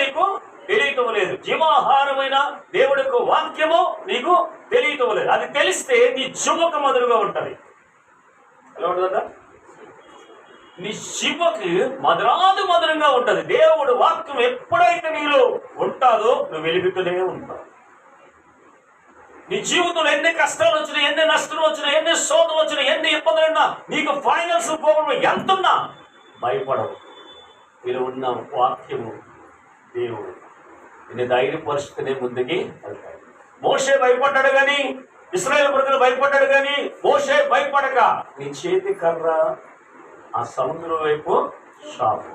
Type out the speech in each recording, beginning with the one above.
నీకు తెలియటం లేదు. జీవాహారమైన దేవుడి యొక్క వాక్యము నీకు తెలియటం లేదు. అది తెలిస్తే నీ చుమ్మక మధురుగా ఉంటుంది. ఎలా ఉంటుందా నీ శివకి మధురాది మధురంగా ఉంటుంది. దేవుడు వాక్యం ఎప్పుడైతే నీలో ఉంటాదో నువ్వు వెలుగుతూనే ఉంటావు. నీ జీవితంలో ఎన్ని కష్టాలు వచ్చినా ఎన్ని నష్టాలు వచ్చినా ఎన్ని శోధనలు వచ్చినా ఎన్ని ఇబ్బందులు ఉన్నా నీకు ఫైనల్స్ పోవడం ఎంత ఉన్నా భయపడవు. మీరు ఉన్న వాక్యము దేవుడు. నిన్ను ధైర్యపరుస్తూనే ముందుకి వెళ్తాడు. మోషే భయపడ్డాడు కానీ ఇస్రాయల్ ప్రజలు భయపడ్డాడు కానీ మోషే భయపడక. నీ చేతి కర్ర ఆ సముద్రం వైపు షాపు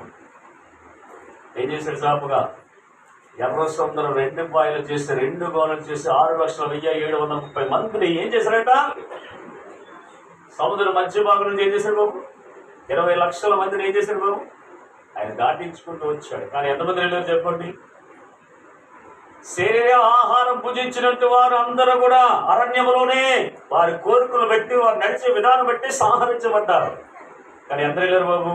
ఏం చేశాడు షాపుగా ఎర్ర సముద్రం రెండు బాయిలు చేసి రెండు గోనలు చేసి ఆరు లక్షల వెయ్యి ఏడు వందల ముప్పై మందిని ఏం చేశారట సముద్రం మధ్య భాగం నుంచి ఏం చేశాడు బాబు? ఇరవై లక్షల మందిని ఏం చేశాడు బాబు? ఆయన దాటించుకుంటూ వచ్చాడు. కానీ ఎంతమంది వెళ్ళారు చెప్పండి? శరీర ఆహారం పూజించినట్టు వారు అందరూ కూడా అరణ్యంలోనే వారి కోరికలు బట్టి వారు నడిచే విధానం బట్టి సంహరించబడ్డారు. కానీ ఎంత వెళ్ళారు బాబు?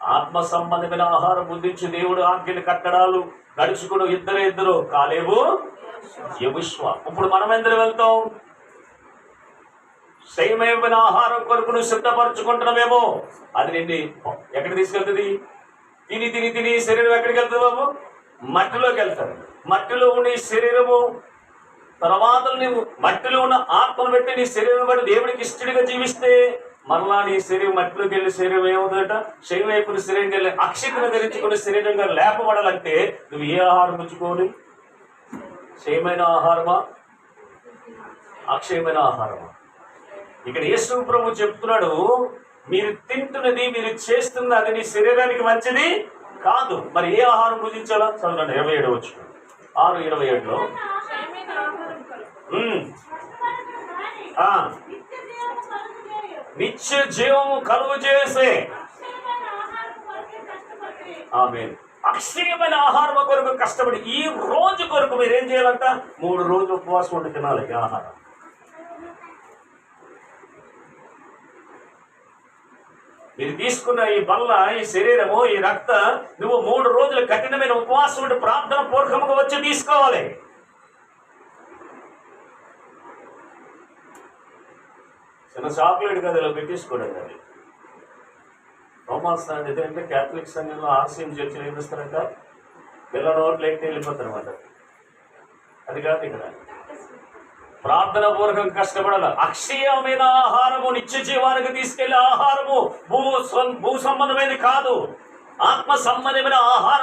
ఆత్మ సంబంధమైన ఆహారం బుద్ధించి దేవుడు ఆజ్ఞలు కట్టడాలు నడుచుకుని ఇద్దరు ఇద్దరు కాలేవు యబుష్వ ఇప్పుడు మనం ఎందరు వెళ్తాం? శైవమైన ఆహారం కొరకు నువ్వు సిద్ధపరచుకుంటున్నావేమో అది నిన్ను ఎక్కడికి తీసుకెళ్తుంది? తిని తిని తిని శరీరం ఎక్కడికి వెళ్తుంది బాబు? మట్టిలోకి వెళ్తాడు మట్టిలో ఉండి శరీరము తర్వాత నువ్వు మట్టిలో ఉన్న ఆత్మను పెట్టి నీ శరీరం బట్టి దేవుడికి ఇష్టడిగా జీవిస్తే మరలా నీ శరీరం మట్టిలోకి వెళ్ళి శరీరం ఏమవుతుందట? శైవ వైపున శరీరం వెళ్ళి అక్షితను ధరించుకునే శరీరంగా లేపబడాలంటే నువ్వు ఏ ఆహారం ఉంచుకోవాలి? క్షయమైన ఆహారమా? అక్షయమైన ఆహారమా? ఇక్కడ యేసు ప్రభు చెప్తున్నాడు మీరు తింటున్నది మీరు చేస్తున్నది అది నీ శరీరానికి మంచిది కాదు. మరి ఏ ఆహారం భుజించాలా చదవండి ఇరవై ఏడు వచ్చు ఆరు ఇరవై ఏడులో. నిత్య జీవము కలుగు చేసే. ఆమె అక్షయమైన ఆహారం కొరకు కష్టపడి ఈ రోజు కొరకు మీరు ఏం చేయాలంట? మూడు రోజులు ఉపవాసం ఉండి తినాలి ఆహారం. ఇది తీసుకున్న ఈ బల్ల ఈ శరీరము ఈ రక్త నువ్వు మూడు రోజులు కఠినమైన ఉపవాసం ఉంటే ప్రార్థన పూర్వకముగా వచ్చి తీసుకోవాలి. చిన్న చాక్లెట్ కదా ఇలా పెట్టేసుకోవడం అది రోమాన్స్ ఎందుకంటే క్యాథలిక్ సంఘంలో ఆర్సీఎం చర్చలు ఏం చేస్తారంట? పిల్ల నోట్లు ఎక్కి వెళ్ళిపోతారు అనమాట అది కాదు ఇక్కడ. ప్రార్థన పూర్వకం కష్టపడాలి అక్షయమైన ఆహారము నిత్య జీవానికి తీసుకెళ్ళే ఆహారము భూ భూ సంబంధమైనది కాదు. ఆత్మ సంబంధమైన ఆహారం